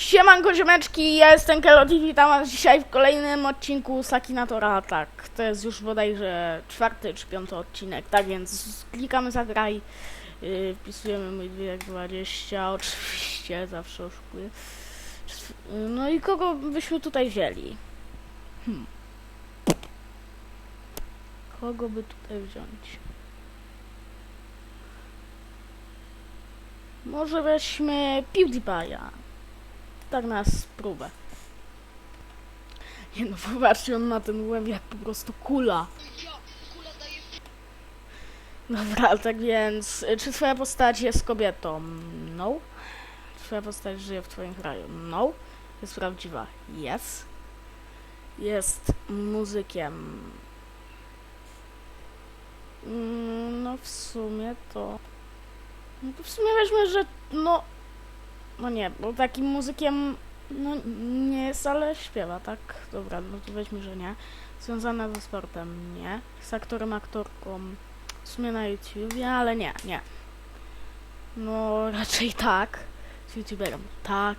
Siemanko ziomeczki, ja jestem Kelot i witam was dzisiaj w kolejnym odcinku Sakinatora Tak, to jest już bodajże czwarty czy piąty odcinek, tak więc klikamy zagraj, yy, wpisujemy mój wiek 20, oczywiście, zawsze oszukuję. No i kogo byśmy tutaj wzięli? Hmm. Kogo by tutaj wziąć? Może weźmy PewDiePie'a. Tak na spróbę. Nie no, popatrzcie, on ma ten łeb jak po prostu kula. Dobra, tak więc, y, czy twoja postać jest kobietą? No. Czy twoja postać żyje w twoim kraju? No. Jest prawdziwa? Yes. Jest muzykiem? Mm, No w sumie to... No to w sumie weźmy, że no... No nie, bo takim muzykiem no nie jest, ale śpiewa, tak? Dobra, no to weźmy, że nie. Związana ze sportem, nie. Z aktorem, aktorką, w sumie na YouTubie, ale nie, nie. No raczej tak. Z YouTuberem, tak.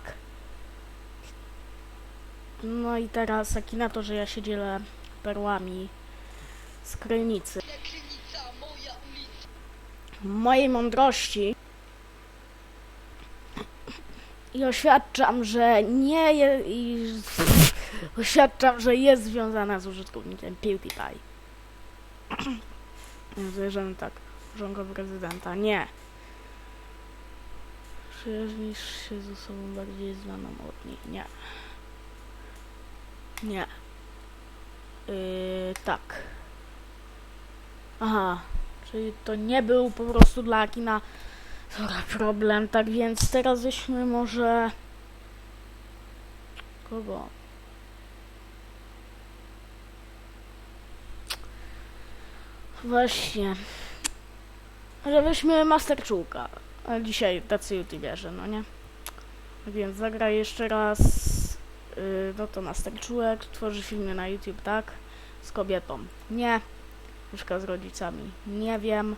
No i teraz Akinato, że ja się dzielę perłami z krynicy. Mojej mądrości i oświadczam, że nie jest i oświadczam, że jest związana z użytkownikiem PewDiePie. Zwierzę tak, żonka prezydenta. Nie. Przyjaźnisz się ze sobą bardziej znaną od niej. Nie. Nie. Yy, tak. Aha. Czyli to nie był po prostu dla kina problem, tak więc teraz weźmy może... Kogo? Właśnie. Że weźmy Master Czułka. Ale dzisiaj tacy youtuberzy, no nie? Tak więc zagraj jeszcze raz. Yy, no to Master Czułek tworzy filmy na YouTube, tak? Z kobietą. Nie. Mieszka z rodzicami. Nie wiem.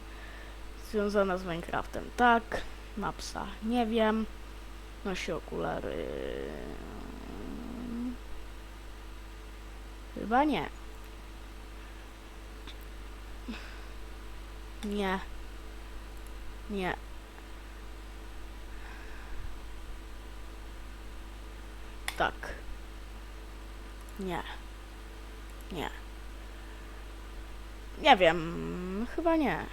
Związana z Minecraftem. Tak. Ma psa. Nie wiem. Nosi okulary. Chyba nie. Nie. Nie. Tak. Nie. Nie. Nie wiem. Chyba nie.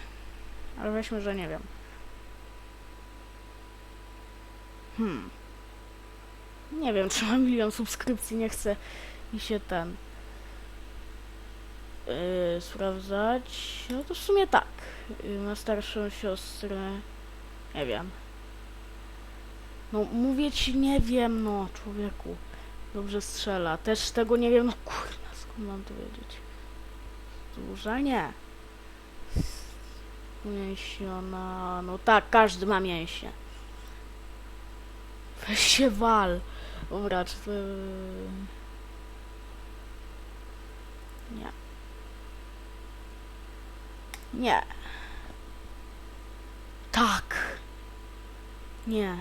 Ale weźmy, że nie wiem. Hmm. Nie wiem, czy mam milion subskrypcji, nie chcę mi się ten yy, sprawdzać. No to w sumie tak. Yy, ma starszą siostrę. Nie wiem. No mówię ci, nie wiem, no człowieku. Dobrze strzela. Też tego nie wiem, no kurwa, skąd mam to wiedzieć? Duża? Nie. Mięsiona, no tak, każdy ma mięśnie. Weź się wal. Dobra, czy to... Nie. Nie. Tak. Nie.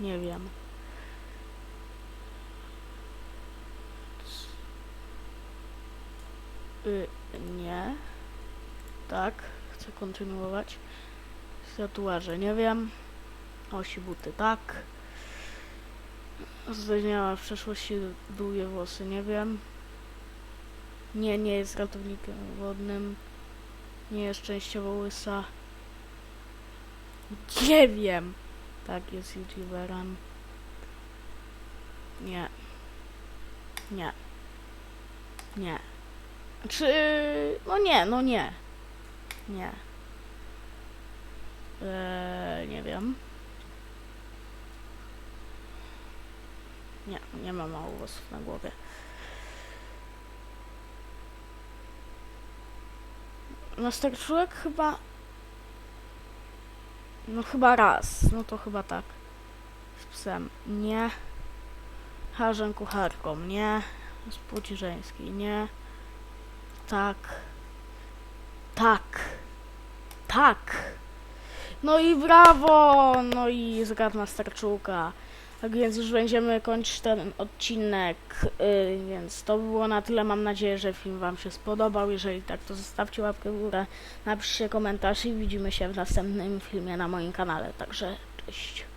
Nie wiem. Y, nie. Tak, chcę kontynuować. Tatuaże, nie wiem. Osi buty, tak. Zdaźniała w przeszłości długie włosy, nie wiem. Nie, nie jest ratownikiem wodnym. Nie jest częściowo łysa. Nie wiem. Tak, jest youtuberem. Nie. Nie. Nie. Czy... No nie, no nie. Nie. Eee, nie wiem. Nie, nie ma mało włosów na głowie. Master Człowiek chyba... No chyba raz. No to chyba tak. Z psem. Nie. Harzem kucharką. Nie. Z płci żeńskiej. Nie. Tak. Tak. Tak. No i brawo! No i zgadł Master Czułka. Tak więc już będziemy kończyć ten odcinek, yy, więc to było na tyle. Mam nadzieję, że film Wam się spodobał. Jeżeli tak, to zostawcie łapkę w górę, napiszcie komentarz i widzimy się w następnym filmie na moim kanale. Także cześć.